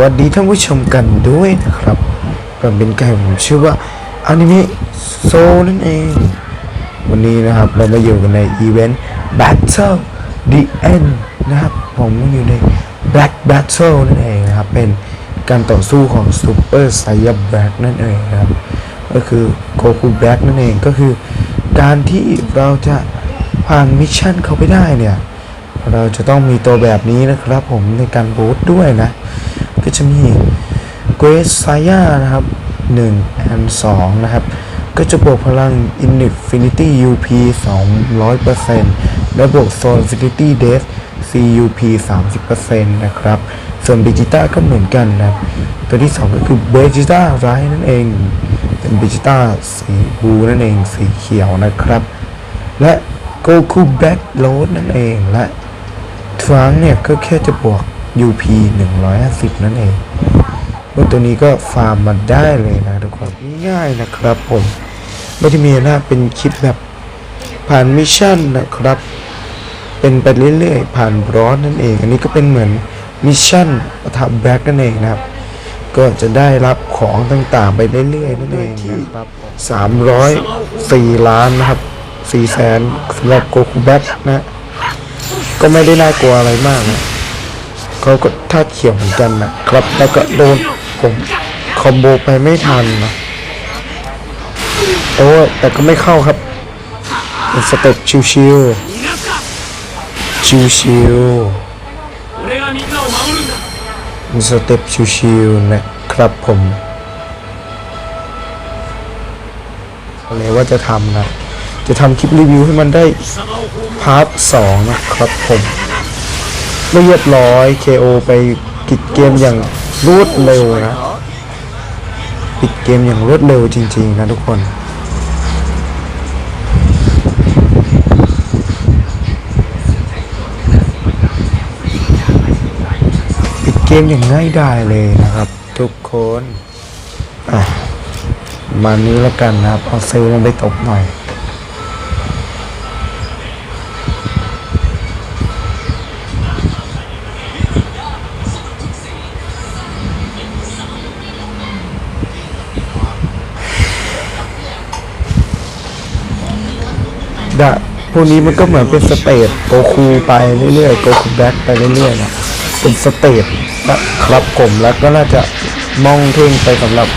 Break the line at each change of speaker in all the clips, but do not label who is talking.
วัสดีท่านผู้ชมกันด้วยนะครับก็เป็นการผมชื่อว่าอนิเมะโซนั่นเอง วันนี้นะครับเรามาอยู่กันในอีเวนต์ Battle the End นะครับผมอยู่ใน Black Battle นั่นเองนะครับ เป็นการต่อสู้ของ Super Saiyan Black นั่นเองนะครับ ก็คือโกคู Black นั่นเองก็คือ การที่เราจะผ่านมิชชั่นเขาไปได้เนี่ย เราจะต้องมีตัวแบบนี้นะครับผมในการบูตด้วยนะ ก็จะมีเกรซไซยานะครับ1 and 2นะครับ ก็จะบวกพลัง Infinity UP 200%และบวก Soul Infinity Death CUP 30%นะครับ ส่วน v บจิต้าก็เหมือนกันนะครับ ตัวที่ 2 ก็คือเบจิต้าไรนั่นเอง เป็นเบจิต้าสีบูนั่นเอง สีเขียวนะครับ และโกคูแบ็กโ a ดนั่นเอง และทรังเนี่ยก็แค่จะบวก UP 150 นั่นเองว่าตัวนี้ก็ฟาร์มมาได้เลยนะทุกคนง่ายนะครับผมไม่ได้มีนะเป็นคลิปแบบผ่านมิชชั่นนะครับ เป็นไปเรื่อยๆ ผ่านบรอสนั่นเอง อันนี้ก็เป็นเหมือนมิชชั่นประทับแบ็กนั่นเองนะครับ ก็จะได้รับของต่างๆ ไปเรื่อยๆนั่นเองนะครับ304ล้านนะครับ4แสนสำหรับโกคูแบ็กนะ ก็ไม่ได้น่ากลัวอะไรมากนะ เขาก็ท่าเขียวเหมือนกันนะครับ แล้วก็โดนผมคอมโบไปไม่ทันนะแต่ว่าแต่ก็ไม่เข้าครับเป็นสเต็ปชิวชิว
ชิวชิ
วเป็นสเต็ปชิวชิวนะครับผมเลยว่าจะทำนะ จะทำคลิปรีวิวให้มันได้พาร์ทสองนะครับผม ไม่เรียบร้อย KO ไปปิดเกมอย่างรวดเร็วนะปิดเกมอย่างรวดเร็วจริงๆนะทุกคนปิดเกมอย่างง่ายดายเลยนะครับ ทุกคน อะ มานี้แล้วกันนะครับ เอาเซลล์ลงไปตบหน่อย ดะพวกนี้มันก็เหมือนเป็นสเตจโกคูไปเรื่อยๆโกคูแบ็กไปเรื่อยๆนะเป็นสเตจนะครับผมแล้วก็น่าจะมองเท่งไปสำหรับ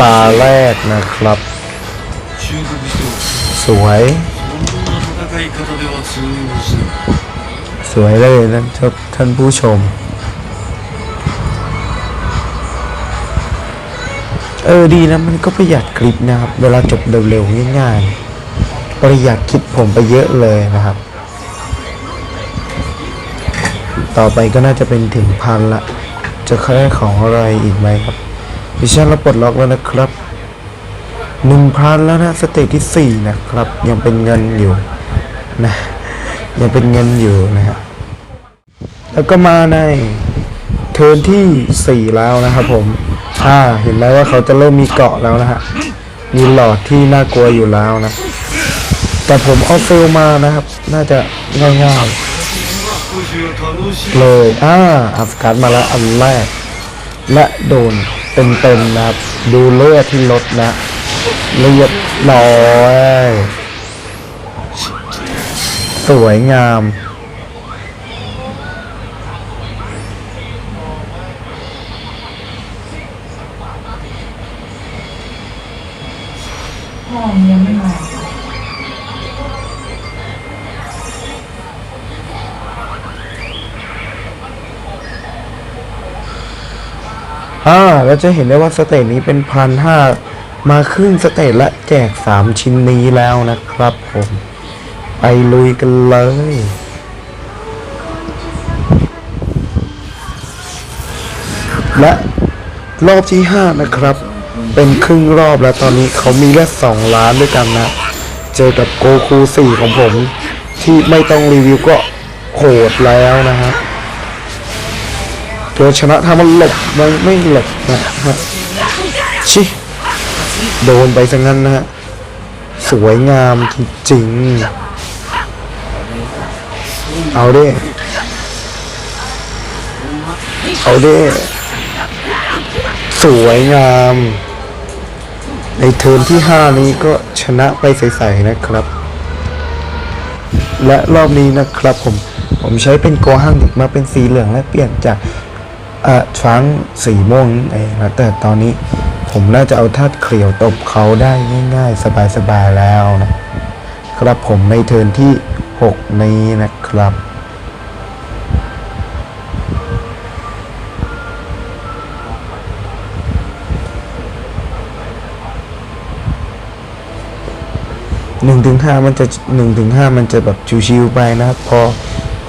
ตาแรกนะครับ สวย สวยเลยนะท่านผู้ชม เออดีนะมันก็ประหยัดคลิปนะครับ เวลาจบเร็วๆง่ายๆ ประหยัดคลิปผมไปเยอะเลยนะครับ ต่อไปก็น่าจะเป็นถึงพันละ จะค่ของอะไรอีกไหมครับมิชชั่นเราปลดล็อกแล้วนะครับหนึ่งพันแล้วนะสเตจที่สี่นะครับ ยังเป็นเงินอยู่นะยังเป็นเงินอยู่นะครับแล้วก็มาในเทิร์นที่สี่แล้วนะครับผมอ่าเห็นแล้วว่าเขาจะเริ่มมีเกาะแล้วนะฮะมีหลอดที่น่ากลัวอยู่แล้วนะ แต่ผมเอาเซลมานะครับ น่าจะง่ายๆเลยอ่าอัฟการ์มาแล้วอันแรก และโดนเต็มๆนะครับ ดูเลือดที่ลดนะเรียบร้อยสวยงาม
พ่อยังไม่มา
เราจะเห็นได้ว่าสเตจนี้เป็นพันห้ามาครึ่งสเตจและแจกสามชิ้นนี้แล้วนะครับผมไปลุยกันเลยและรอบที่ห้านะครับ เป็นครึ่งรอบแล้วตอนนี้เขามีแค่สองล้านด้วยกันนะ เจอกับโกคูสี่ของผม ที่ไม่ต้องรีวิวก็โหดแล้วนะฮะ ตัวชนะทำมันหลบมันไม่หลบนะฮะชิโดนไปซะงั้นนะฮะสวยงามจริงๆเอาดิเอาดิสวยงาม ในเทิร์นที่ 5 นี้ก็ชนะไปใสๆนะครับ และรอบนี้นะครับผม ผมใช้เป็นโกหังเด็กมาเป็นสีเหลืองและเปลี่ยนจาก เอ่อทรังสีม่วงเองนะแต่ตอนนี้ผมน่าจะเอาธาตุเขียวตบเขาได้ง่าย ๆ สบายๆแล้วนะครับผมในเทิร์นที่ 6 นี้นะครับ หนึ่งถึงห้ามันจะหนึ่งถึงห้ามันจะแบบชิวๆไปนะครับ พอ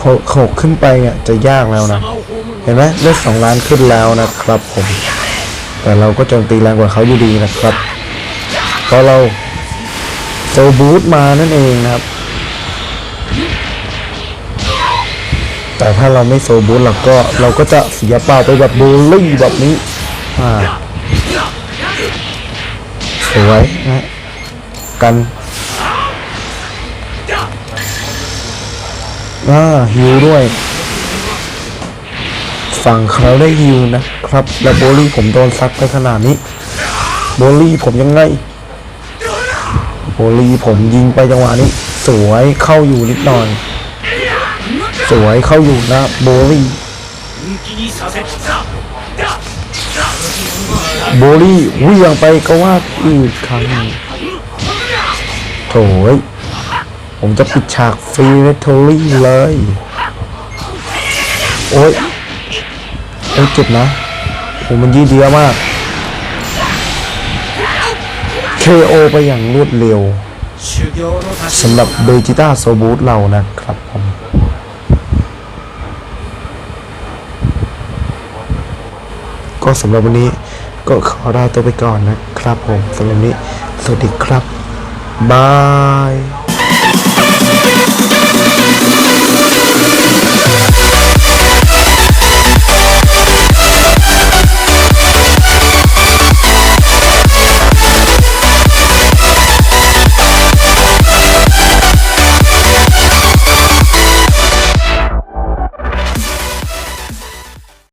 หกหกขึ้นไปเนี่ยจะยากแล้วนะ เห็นไหมเลขสองล้านขึ้นแล้วนะครับผม แต่เราก็โจมตีแรงกว่าเขาอยู่ดีนะครับเพราะเราโซบูทมานั่นเองนะครับ แต่ถ้าเราไม่โซบูทเราก็เราก็จะเสียเปล่าไปแบบบูลลี่แบบนี้อ่าสวยนะกันอ่าฮิวด้วย ฝั่งเขาได้ฮิวนะครับ แล้วโบลี่ผมโดนซัดไปขนาดนี้ โบลี่ผมยังไง โบลี่ผมยิงไปจังหวะนี้ สวยเข้าอยู่นิดหน่อย สวยเข้าอยู่นะโบลี่โบลี่วิ่งไปก็ว่าอีกครั้งโถยผมจะปิดฉากฟรีเรทอรี่เลย โอ้ย ต้องเจ็บนะโหมันยืดเยอะมาก KO ไปอย่างรวดเร็วสำหรับเบจิต้าโซบูตเรานะครับผมก็สำหรับวันนี้ก็ขอลาตัวไปก่อนนะครับผมสำหรับนี้ สวัสดีครับ บาย